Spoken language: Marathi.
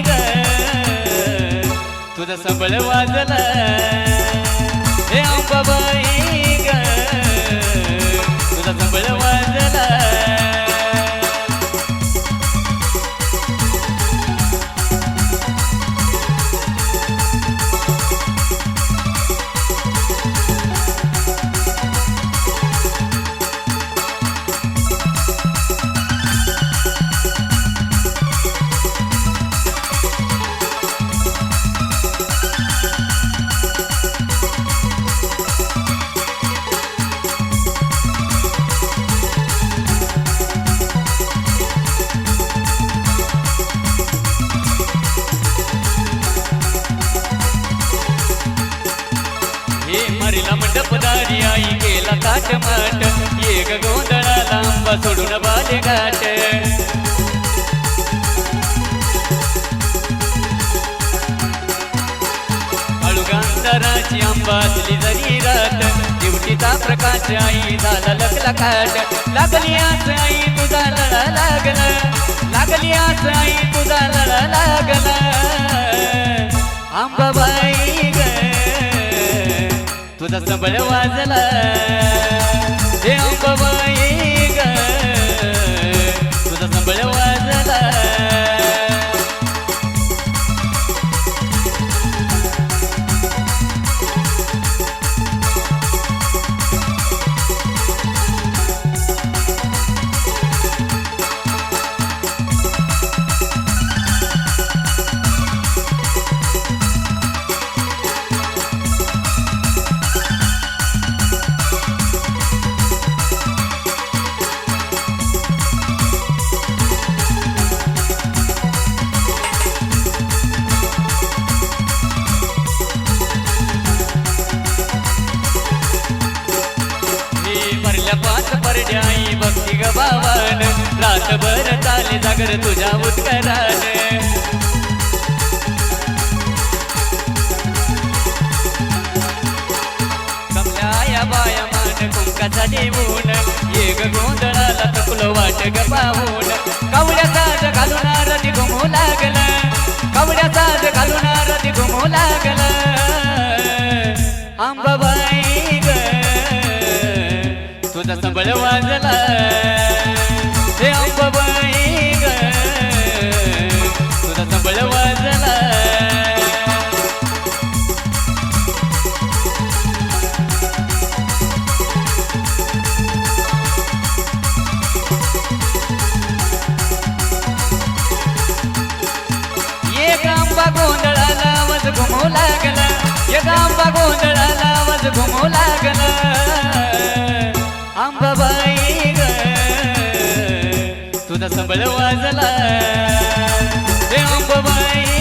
ग. तुझं सबळ वाजलं. हे बाई मरीला मंडपदारी आई गेला काट माट. ये ग गोंधळाला आंबा सोडून बाले घाट. अळुगांतराची आंबा असली जरी रात दिवटीचा प्रकाश आई झाला लकला काट लागली आस आई तुझा लळा लागला. लागली आस आई तुझा लळा लागला. आंबाबाई तुझा सबळ वाजलं. हे अंबाबाई पाच परड्याई भक्ती ग बावान रातभर चाले जागर तुझ्या उत्तरान बाया मान कुंकाचा देऊन. एक गोंधळाला तपलो वाट ग पाहून. तुझा वाजला. देव बाई